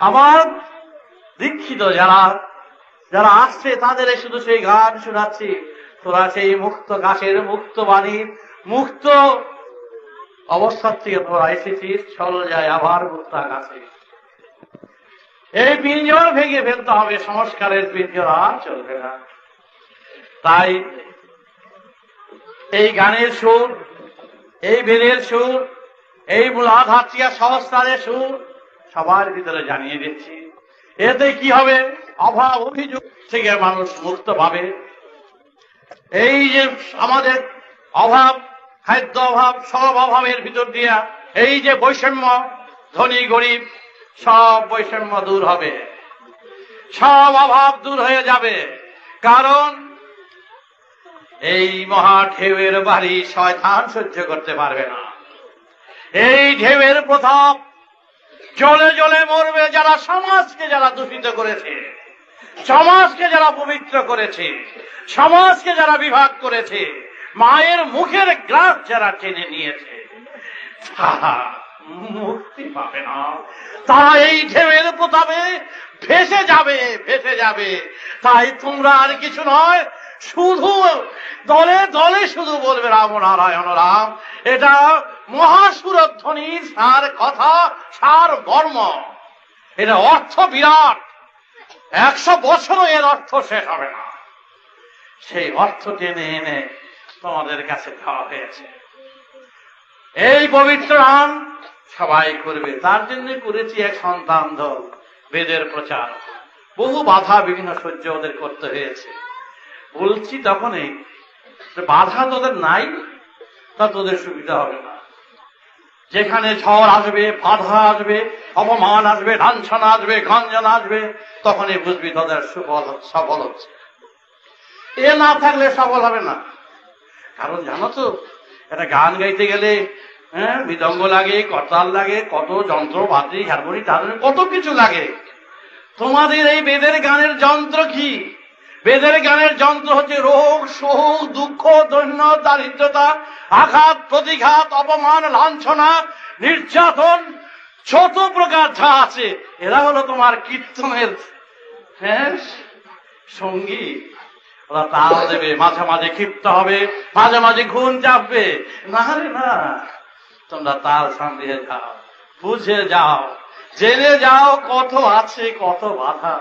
আমার দীক্ষিত যারা যারা আসছে তাদের শুধু সেই গান শোনাচ্ছি। তোরা সেই মুক্ত গাছের মুক্ত বাণীর মুক্ত অবস্থার থেকে তোরা এসেছিস, চল যায় আবার মুক্তা গাছে এই পিঞ্জর ভেঙে ফেলতে হবে, সংস্কারের পিঞ্জর আর চলবে না। তাই এই গানের সুর, এই বেদের সুর, এই মূলাধারটিয়া সংস্কারের সুর সবার ভিতরে জানিয়ে দিচ্ছি এতে কি হবে? অভাব অভিযোগ থেকে মানুষ মুক্ত পাবে। এই যে আমাদের অভাব, খাদ্য অভাব, সব অভাবের ভিতর দিয়া এই যে বৈষম্য, ধনী, গরিব, সব বৈষম্য দূর হবে। সব অভাব দূর হয়ে যাবে। কারণ এই মহা ঢেউয়ের বাড়ি শয়তান সহ্য করতে পারবে না। এই ঢেউয়ের প্রতাপ জলে জলে মরবে যারা সমাজকে যারা দূষিত করেছে, সমাজকে যারা পবিত্র করেছে, সমাজকে যারা বিভাগ করেছে, মায়ের মুখের গ্রাস যারা টেনে নিয়েছে মুক্তি পাবে না। তারা এই ঢেউয়ের প্রতাপে ভেসে যাবে ভেসে যাবে। তাই তোমরা আর কিছু নয়, শুধু দলে দলে শুধু বলবে রাম নারায়ণ রাম। এটা মহাসুরধ্বনির সার কথা, সার মর্ম এটা অর্থ বিরাট। একশো বছরও এর অর্থ শেষ হবে না। সেই অর্থ টেনে এনে তোমাদের কাছে দেওয়া হয়েছে। এই পবিত্র নাম সবাই করবে। তার জন্য করেছি এক সন্তান দল বেদের প্রচার। বহু বাধা বিভিন্ন সহ্য ওদের করতে হয়েছে। বলছি তখনই, বাধা তোদের নাই? তা তোদের সুবিধা হবে না। যেখানে ঝড় আসবে, বাধা আসবে, অপমান আসবে, লাঞ্ছনা আসবে, গঞ্জন আসবে, তখনই বুঝবি তোদের সুফল, সফল হচ্ছে। এ না থাকলে সফল হবে না। কারণ জানো তো, একটা গান গাইতে গেলে হ্যাঁ মৃদঙ্গ লাগে, করতাল লাগে, কত যন্ত্র বাদ্রি হারমোনি তাদের কত কিছু লাগে। তোমাদের এই বেদের গানের যন্ত্র কি? বেদের গানের যন্ত্র হচ্ছে রোগ শোক দুঃখ দৈন্য দারিদ্রতা, আঘাত, প্রতিঘাত, অপমান, লাঞ্ছনা, নির্যাতন ছোট প্রকার যা আছে, এরা হলো তোমার কীর্তনের হ্যাঁ সঙ্গী। ওরা তাল দেবে, মাঝে মাঝে ক্ষিপ্ত হবে, মাঝে মাঝে ঘুম চাপবে। না রে না, তোমরা তাল সামলিয়ে যাও, বুঝে যাও, জেনে যাও কত আছে, কত বাধা।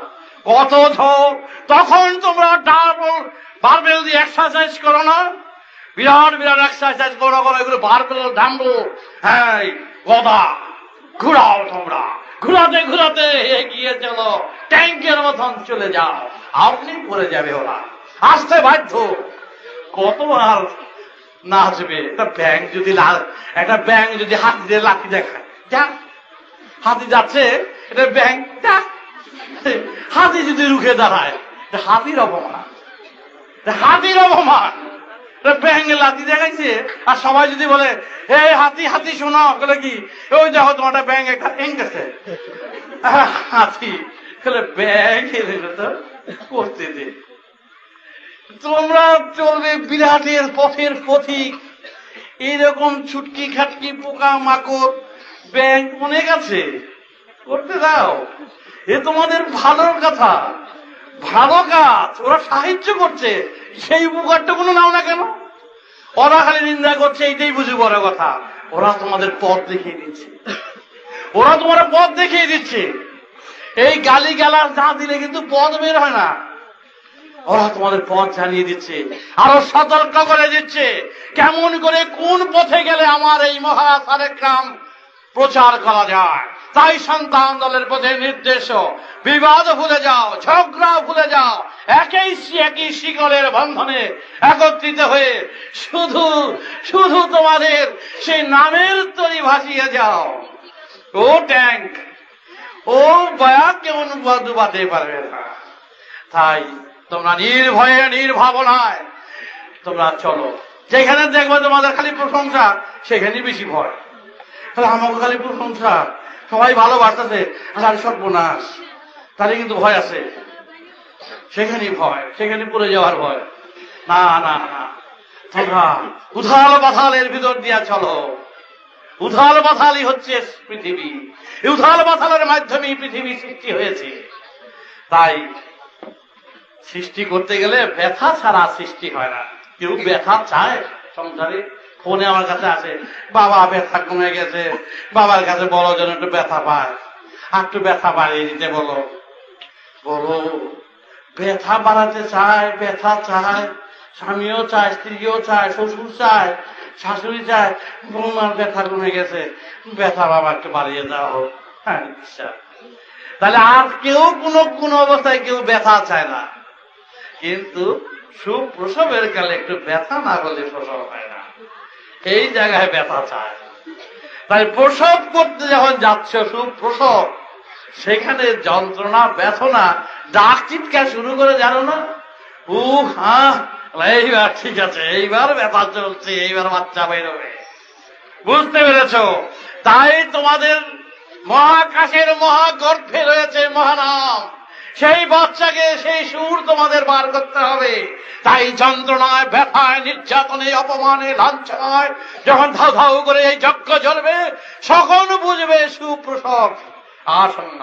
কত ঝোঁক তখন তোমরা ডাবল বারবেল দিয়ে এক্সারসাইজ করো না? বিরাট বিরাট এক্সারসাইজ করো করো, এগুলো বারবেল ডাম্বো হ্যাঁ গদা, ঘুরাও তোমরা। ঘুরাতে ঘুরাতে এগিয়ে চলো, ট্যাঙ্কের মতন চলে যাও। আপনি পড়ে যাবে ওরা। আসতে বাধ্য। কত আর নাচবে। একটা ব্যাং যদি একটা ব্যাং যদি হাত দিয়ে লাঠি দেখায়। যা হাতি যাচ্ছে, এটা ব্যাং যা হাতি যদি রুখে দাঁড়ায় হাতির অপমান। হাতির অপমান। এটা ব্যাং লাঠি দেখাইছে, আর সবাই যদি বলে এই হাতি হাতি, শোনো, বলে কি, ওই দেখো তোমার একটা ব্যাং একটা এং গেছে হাতি বলে ব্যাং তো? করতে দে। তোমরা চলবে বিরাটের পথের পথিক। এইরকম ছুটকি খাটকি পোকা মাকড় ব্যাংক অনেক আছে। করতে দাও। এ তোমাদের ভালো কথা। ভালো কাজ, ওরা সাহায্য করছে। সেই উপকারটা কোনো নাও না কেন? ওরা খালি নিন্দা করছে, এইটাই বুঝি বড় কথা। ওরা তোমাদের পথ দেখিয়ে দিচ্ছে। ওরা তোমার পথ দেখিয়ে দিচ্ছে। এই গালি গালার না দিলে কিন্তু পথ বের হয় না। ওরা তোমাদের পথ জানিয়ে দিচ্ছে। আরও সতর্ক করে দিচ্ছে। কেমন করে কোন পথে গেলে আমার এই মহাসারের গ্রাম প্রচার করা যায়? তাই সন্তান দলের প্রতি নির্দেশ, বিবাদ ভুলে যাও, ঝগড়া ভুলে যাও, একই একই শিকলের বন্ধনে একত্রিত হয়ে শুধু শুধু তোমাদের সেই নামের তরি ভাসিয়ে যাও। ও ট্যাঙ্ক, ও বয়া কেমন ডুবাতে পারবে না। তাই তোমরা নির্ভয়ে, নির্ভাবনায় তোমরা চলো। যেখানে দেখবে তোমাদের খালি প্রশংসা সেখানে বেশি ভয়। তাহলে আমাকে খালি প্রশংসা। সবাই ভালো ভালোবাসতেছে আর সর্বনাশ তাহলে কিন্তু ভয় আছে। সেখানেই ভয়, সেখানে পড়ে যাওয়ার ভয়। না না না। উথাল পাথালের ভিতর দিয়া চলো। উথাল পাথালই হচ্ছে পৃথিবী। উথাল পাথালের মাধ্যমে পৃথিবী সৃষ্টি হয়েছে। তাই সৃষ্টি করতে গেলে ব্যথা ছাড়া সৃষ্টি হয় না। কেউ ব্যথা চায় সংসারে? ফোনে আমার কাছে আসে, বাবা, ব্যথা কমে গেছে। বাবার কাছে বলো যেন একটু ব্যথা পায়। আর একটু ব্যথা বাড়িয়ে দিতে বলো। বলো, ব্যথা বাড়াতে চায়, ব্যথা চায়। স্বামীও চায়, স্ত্রীও চায়, শ্বশুর চায়, শাশুড়ি চায়। বৌমার ব্যথা কমে গেছে। ব্যথা বাবা, একটু বাড়িয়ে দাও। হ্যাঁ ইচ্ছা তাহলে আর কেউ কোনো কোন অবস্থায় কেউ ব্যথা চায় না। কিন্তু সুপ্রসবের কালে একটু ব্যথা না হলে প্রসব হয় না। এই জায়গায় ব্যথা চায়। তাই প্রসব করতে যখন যাচ্ছ সুপ্রসব, সেখানে যন্ত্রণা, ব্যথনা, ডাক চিৎকার শুরু করে, জানো না? উ হ্যাঁ এইবার ঠিক আছে, এইবার ব্যথা চলছে, এইবার বাচ্চা বেরোবে। বুঝতে পেরেছ? তাই তোমাদের মহাকাশের মহাগর্ভে রয়েছে মহানাম। সেই বাচ্চাকে সেই সুর তোমাদের বার করতে হবে। তাই যন্ত্রণায়, ব্যথায়, নির্যাতনে, অপমানে, লাঞ্ছনায় যখন ধাউ ধাউ করে এই যজ্ঞ জ্বলবে, সকল বুঝবে সুপ্রসব। আসন্ন